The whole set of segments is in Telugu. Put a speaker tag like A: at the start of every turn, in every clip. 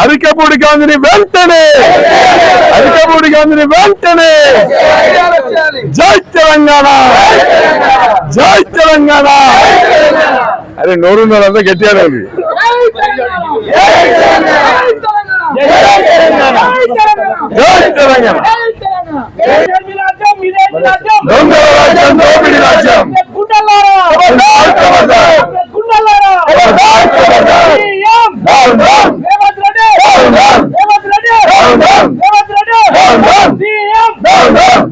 A: అరికపూడి గాంధీని వెంటనే అరికపూడి గాంధీని వెంటనే. జై తెలంగాణ జై తెలంగాణ. అరే నోరు అంతా గట్టిగా ఉంది జై తెలంగాణ. దొంగల రాజ్యం దోపిడి రాజ్యం. ఖబర్దార్, ఖబర్దార్. ఖబర్దార్, ఖబర్దార్. Down, down. Down, down. Down, down. Down, down. Down, down.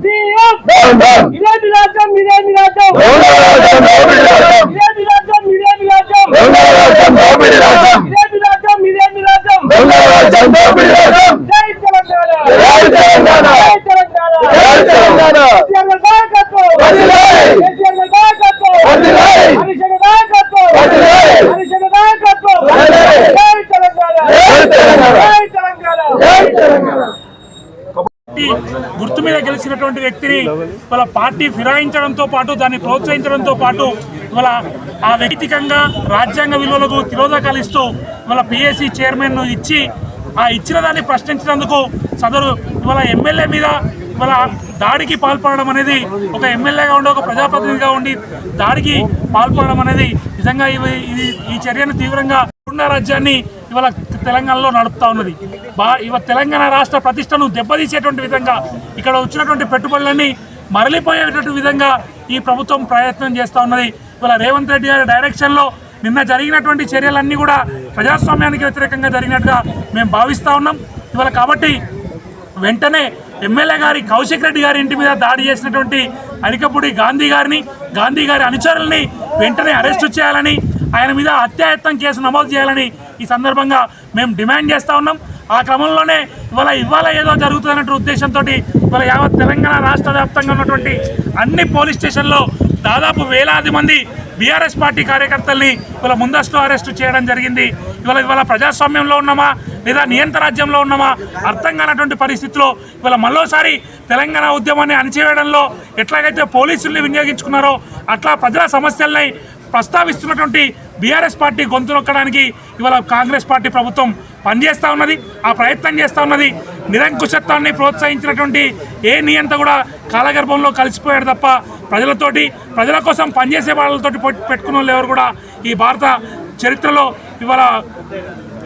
A: Down, down.
B: ఇదేంటి రాజ్యం ఇదేంటి రాజ్యం
A: దొంగల రాజ్యం దోపిడి రాజ్యం
B: ఇదేంటి రాజ్యం ఇదేంటి రాజ్యం
A: దొంగల రాజ్యం దోపిడి రాజ్యం
B: ఇదేంటి రాజ్యం ఇదేంటి రాజ్యం
A: దొంగల రాజ్యం దోపిడి రాజ్యం
B: జై తెలంగాణ
A: జై తెలంగాణ
B: జై తెలంగాణ
A: జై తెలంగాణ
B: కేసీఆర్ నాయకత్వం
A: వదిలేయ్.
B: కేసీఆర్ నాయకత్వం
A: వదిలేయ్.
B: హరిశన నాయకత్వం
A: వదిలేయ్.
B: హరిశన నాయకత్వం
A: వదిలేయ్.
B: జై తెలంగాణ
A: జై తెలంగాణ.
B: జై తెలంగాణ
A: జై తెలంగాణ
C: పార్టీ గుర్తు గెలిచినటువంటి వ్యక్తిని వాళ్ళ పార్టీ ఫిరాయించడంతో పాటు దాన్ని ప్రోత్సహించడంతో పాటు వాళ్ళ ఆ వ్యక్తికంగా రాజ్యాంగ విలువలకు తిరోధకాలు ఇస్తూ వాళ్ళ పిఎస్సి చైర్మన్ ఇచ్చి ఆ ఇచ్చిన దాన్ని ప్రశ్నించినందుకు సదరు ఇవాళ ఎమ్మెల్యే మీద ఇవాళ దాడికి పాల్పడడం అనేది ఒక ఎమ్మెల్యేగా ఉండి ఒక ప్రజాప్రతినిధిగా ఉండి దాడికి పాల్పడడం అనేది నిజంగా ఇది ఈ చర్యను తీవ్రంగా ఉన్న రాజ్యాన్ని ఇవాళ తెలంగాణలో నడుపుతా ఉన్నది. బా ఇవాళ తెలంగాణ రాష్ట్ర ప్రతిష్టను దెబ్బతీసేటువంటి విధంగా ఇక్కడ వచ్చినటువంటి పెట్టుబడులన్నీ మరలిపోయేటటువంటి విధంగా ఈ ప్రభుత్వం ప్రయత్నం చేస్తూ ఉన్నది. ఇవాళ రేవంత్ రెడ్డి గారి డైరెక్షన్లో నిన్న జరిగినటువంటి చర్యలన్నీ కూడా ప్రజాస్వామ్యానికి వ్యతిరేకంగా జరిగినట్టుగా మేము భావిస్తూ ఉన్నాం. ఇవాళ కాబట్టి వెంటనే ఎమ్మెల్యే గారి కౌశిక్ రెడ్డి గారి ఇంటి మీద దాడి చేసినటువంటి అరికపూడి గాంధీ గారిని గాంధీ గారి అనుచరుల్ని వెంటనే అరెస్టు చేయాలని ఆయన మీద హత్యాయత్నం కేసు నమోదు చేయాలని ఈ సందర్భంగా మేము డిమాండ్ చేస్తూ ఉన్నాం. ఆ క్రమంలోనే ఇవాళ ఇవాళ ఏదో జరుగుతున్నటువంటి ఉద్దేశంతో ఇవాళ యావత్ తెలంగాణ రాష్ట్ర వ్యాప్తంగా ఉన్నటువంటి అన్ని పోలీస్ స్టేషన్లో దాదాపు వేలాది మంది బీఆర్ఎస్ పార్టీ కార్యకర్తల్ని ఇవాళ ముందస్తు అరెస్టు చేయడం జరిగింది. ఇవాళ ఇవాళ ప్రజాస్వామ్యంలో ఉన్నామా? లేదా నియంత్ర రాజ్యంలో ఉన్నామా? అర్థం కానటువంటి పరిస్థితిలో ఇవాళ మరోసారి తెలంగాణ ఉద్యమాన్ని అణిచివేయడంలో ఎట్లాగైతే పోలీసుల్ని వినియోగించుకున్నారో అట్లా ప్రజల సమస్యల్ని ప్రస్తావిస్తున్నటువంటి బీఆర్ఎస్ పార్టీ గొంతు నొక్కడానికి ఇవాళ కాంగ్రెస్ పార్టీ ప్రభుత్వం పనిచేస్తూ ఉన్నది ఆ ప్రయత్నం చేస్తూ ఉన్నది. నిరంకుశత్వాన్ని ప్రోత్సహించినటువంటి ఏ నియంత కూడా కాలగర్భంలో కలిసిపోయాడు తప్ప ప్రజలతోటి ప్రజల కోసం పనిచేసే వాళ్ళతోటి పెట్టుకున్న వాళ్ళు ఎవరు కూడా ఈ భారత చరిత్రలో ఇవాళ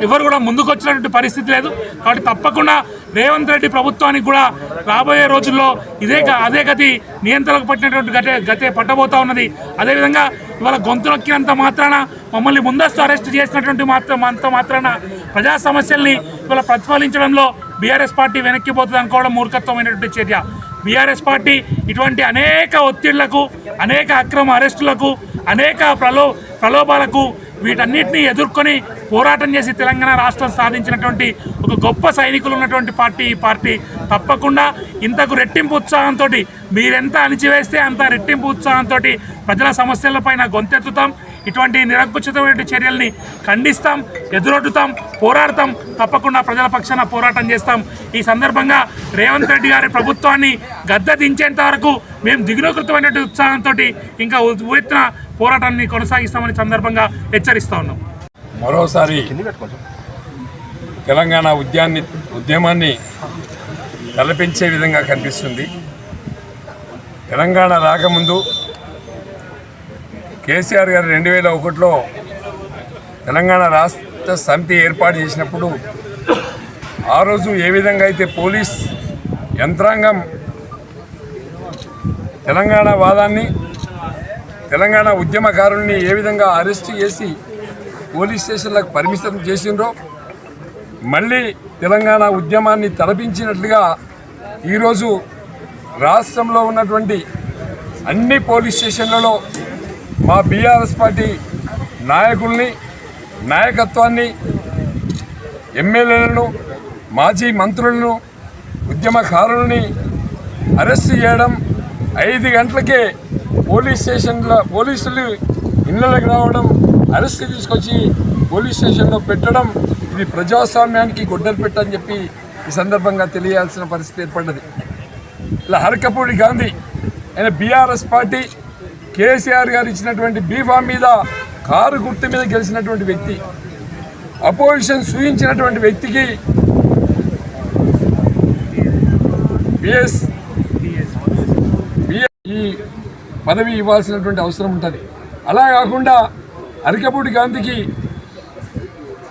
C: ఎవరు కూడా ముందుకు వచ్చినటువంటి పరిస్థితి లేదు. కాబట్టి తప్పకుండా రేవంత్ రెడ్డి ప్రభుత్వానికి కూడా రాబోయే రోజుల్లో ఇదే గ- అదే గతి నియంత్రణకు పట్టినటువంటి గతే గతే పట్టబోతా ఉన్నది. అదేవిధంగా ఇవాళ గొంతునొక్కినంత మాత్రాన మమ్మల్ని ముందస్తు అరెస్ట్ చేసినటువంటి మాత్రం అంత మాత్రాన ప్రజా సమస్యల్ని ఇవాళ ప్రతిఫలించడంలో బీఆర్ఎస్ పార్టీ వెనక్కిపోతుంది అనుకోవడం మూర్ఖత్వమైనటువంటి చర్య. బీఆర్ఎస్ పార్టీ ఇటువంటి అనేక ఒత్తిళ్ళకు అనేక అక్రమ అరెస్టులకు అనేక ప్రలో ప్రలోభాలకు వీటన్నిటినీ ఎదుర్కొని పోరాటం చేసి తెలంగాణ రాష్ట్రం సాధించినటువంటి ఒక గొప్ప సైనికులు ఉన్నటువంటి పార్టీ. ఈ పార్టీ తప్పకుండా ఇంతకు రెట్టింపు ఉత్సాహంతో మీరెంత అణిచివేస్తే అంత రెట్టింపు ఉత్సాహంతో ప్రజల సమస్యలపైన గొంతెత్తుతాం. ఇటువంటి నిరంకుచితమైన చర్యల్ని ఖండిస్తాం ఎదురొడ్డుతాం పోరాడతాం. తప్పకుండా ప్రజల పక్షాన పోరాటం చేస్తాం. ఈ సందర్భంగా రేవంత్ రెడ్డి గారి ప్రభుత్వాన్ని గద్దె దించేంత వరకు మేము దిగునకృతమైనటువంటి ఉత్సాహంతో ఇంకా ఉవ్వెత్తున పోరాటాన్ని కొనసాగిస్తామని సందర్భంగా హెచ్చరిస్తా ఉన్నాం.
D: మరోసారి తెలంగాణ ఉద్యాన్ని ఉద్యమాన్ని తలపించే విధంగా కనిపిస్తుంది. తెలంగాణ రాకముందు కేసీఆర్ గారు రెండు వేల ఒకటిలో తెలంగాణ రాష్ట్ర సమితి ఏర్పాటు చేసినప్పుడు ఆ రోజు ఏ విధంగా అయితే పోలీస్ యంత్రాంగం తెలంగాణ వాదాన్ని తెలంగాణ ఉద్యమకారుల్ని ఏ విధంగా అరెస్ట్ చేసి పోలీస్ స్టేషన్లకు పరిమితం చేసిండ్రో మళ్ళీ తెలంగాణ ఉద్యమాన్ని తలపించినట్లుగా ఈరోజు రాష్ట్రంలో ఉన్నటువంటి అన్ని పోలీస్ స్టేషన్లలో మా బీఆర్ఎస్ పార్టీ నాయకుల్ని నాయకత్వాన్ని ఎమ్మెల్యేలను మాజీ మంత్రులను ఉద్యమకారులని అరెస్ట్ చేయడం ఐదు గంటలకే పోలీస్ స్టేషన్లో పోలీసులు ఇళ్ళకి రావడం అరెస్ట్ తీసుకొచ్చి పోలీస్ స్టేషన్లో పెట్టడం ఇది ప్రజాస్వామ్యానికి గొడ్డలు పెట్టని చెప్పి ఈ సందర్భంగా తెలియాల్సిన పరిస్థితి ఏర్పడ్డది. ఇలా హరకపూడి గాంధీ ఆయన బీఆర్ఎస్ పార్టీ కేసీఆర్ గారు ఇచ్చినటువంటి బీఫామ్ మీద కారు గుర్తు మీద గెలిచినటువంటి వ్యక్తి. అపోజిషన్ సూచించినటువంటి వ్యక్తికి బిఎస్ ఈ పదవి ఇవ్వాల్సినటువంటి అవసరం ఉంటుంది. అలా కాకుండా అరికపూడి గాంధీకి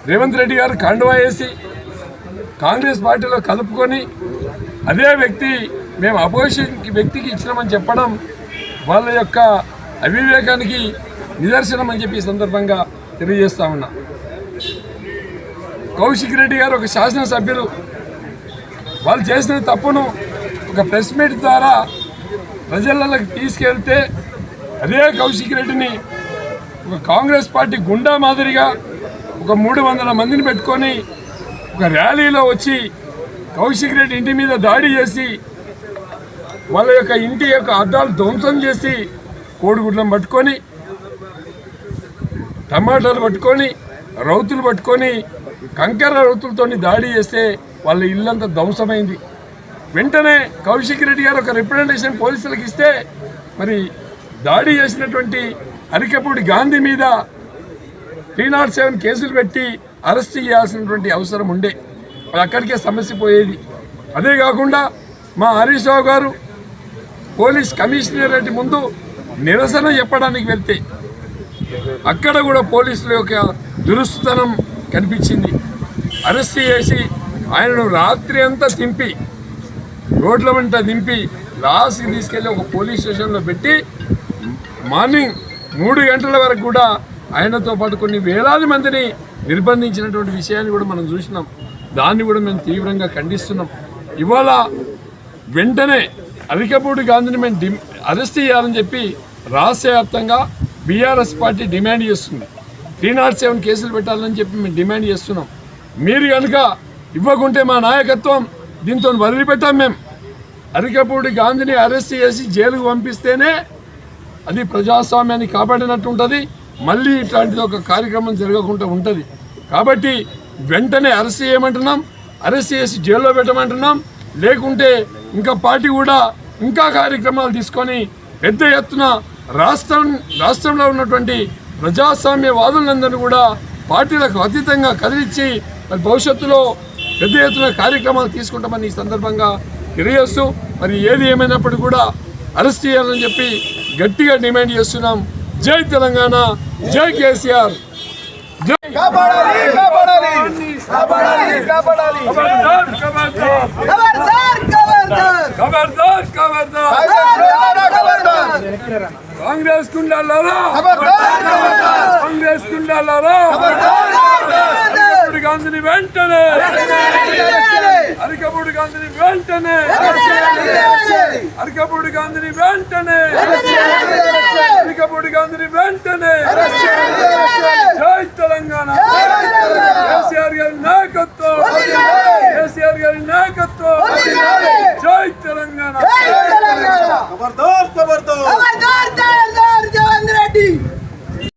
D: రేవంత్ రెడ్డి గారు కండువా వేసి కాంగ్రెస్ పార్టీలో కలుపుకొని అదే వ్యక్తి మేము అపోజిషన్ వ్యక్తికి ఇచ్చినామని చెప్పడం వాళ్ళ యొక్క అవివేకానికి నిదర్శనం అని చెప్పి సందర్భంగా తెలియజేస్తా ఉన్నా. కౌశిక్ రెడ్డి గారు ఒక శాసనసభ్యులు. వాళ్ళు చేసిన తప్పును ఒక ప్రెస్ మీట్ ద్వారా ప్రజలకు తీసుకెళ్తే అదే కౌశిక్ రెడ్డిని ఒక కాంగ్రెస్ పార్టీ గుండా మాదిరిగా ఒక మూడు వందల మందిని పెట్టుకొని ఒక ర్యాలీలో వచ్చి కౌశిక్ రెడ్డి ఇంటి మీద దాడి చేసి వాళ్ళ యొక్క ఇంటి యొక్క అద్దాలు ధ్వంసం చేసి కోడిగుడ్లను పట్టుకొని టమాటాలు పట్టుకొని రౌతులు పట్టుకొని కంకర రౌతులతో దాడి చేస్తే వాళ్ళ ఇల్లంతా ధ్వంసమైంది. వెంటనే కౌశిక్ రెడ్డి గారు ఒక రిప్రజెంటేషన్ పోలీసులకు ఇస్తే మరి దాడి చేసినటువంటి అరికపూడి గాంధీ మీద త్రీ నాట్ సెవెన్ కేసులు పెట్టి అరెస్ట్ చేయాల్సినటువంటి అవసరం ఉండే. అది అక్కడికే సమస్య పోయేది. అదే కాకుండా మా హరీష్ రావు గారు పోలీస్ కమిషనరేట్ ముందు నిరసన చెప్పడానికి వెళ్తే అక్కడ కూడా పోలీసుల యొక్క దురుస్తనం కనిపించింది. అరెస్ట్ చేసి ఆయనను రాత్రి అంతా దింపి రోడ్ల వెంట దింపి లాస్ట్కి తీసుకెళ్ళి ఒక పోలీస్ స్టేషన్లో పెట్టి మార్నింగ్ మూడు గంటల వరకు కూడా ఆయనతో పాటు కొన్ని వేలాది మందిని నిర్బంధించినటువంటి విషయాన్ని కూడా మనం చూసినాం. దాన్ని కూడా మేము తీవ్రంగా ఖండిస్తున్నాం. ఇవాళ వెంటనే అరికపూడి గాంధీని మేము అరెస్ట్ చేయాలని చెప్పి రాష్ట్ర వ్యాప్తంగా బీఆర్ఎస్ పార్టీ డిమాండ్ చేస్తుంది. త్రీ నాట్ సెవెన్ కేసులు పెట్టాలని చెప్పి మేము డిమాండ్ చేస్తున్నాం. మీరు కనుక ఇవ్వకుంటే మా నాయకత్వం దీంతో వదిలిపెట్టాం మేము. అరికపూడి గాంధీని అరెస్ట్ చేసి జైలుకు పంపిస్తేనే అది ప్రజాస్వామ్యాన్ని కాపాడినట్టు ఉంటుంది. మళ్ళీ ఇట్లాంటిది ఒక కార్యక్రమం జరగకుండా ఉంటుంది. కాబట్టి వెంటనే అరెస్ట్ చేయమంటున్నాం. అరెస్ట్ చేసి జైల్లో పెట్టమంటున్నాం. లేకుంటే ఇంకా పార్టీ కూడా ఇంకా కార్యక్రమాలు తీసుకొని పెద్ద ఎత్తున రాష్ట్రం రాష్ట్రంలో ఉన్నటువంటి ప్రజాస్వామ్యవాదులందరినీ కూడా పార్టీలకు అతీతంగా కదిలించి మరి భవిష్యత్తులో పెద్ద ఎత్తున కార్యక్రమాలు తీసుకుంటామని ఈ సందర్భంగా తెలియజేస్తూ మరి ఏది ఏమైనప్పటికీ కూడా అరెస్ట్ చేయాలని చెప్పి గట్టిగా డిమాండ్ చేస్తున్నాం. జై తెలంగాణ జై కేసీఆర్. జై
A: కాపాడాలి కాపాడాలి. కాపాడాలి కాపాడాలి.
D: ఖబర్దార్ ఖబర్దార్
A: ఖబర్దార్ ఖబర్దార్
D: ఖబర్దార్ ఖబర్దార్
A: ఖబర్దార్
D: కాంగ్రెస్ గుండాలారా కాంగ్రెస్ గుండాలారా గాంధీని వెంటనే! అరికపూడి గాంధీని వెంటనే! అరికపూడి గాంధీని వెంటనే! అరికపూడి గాంధీని వెంటనే!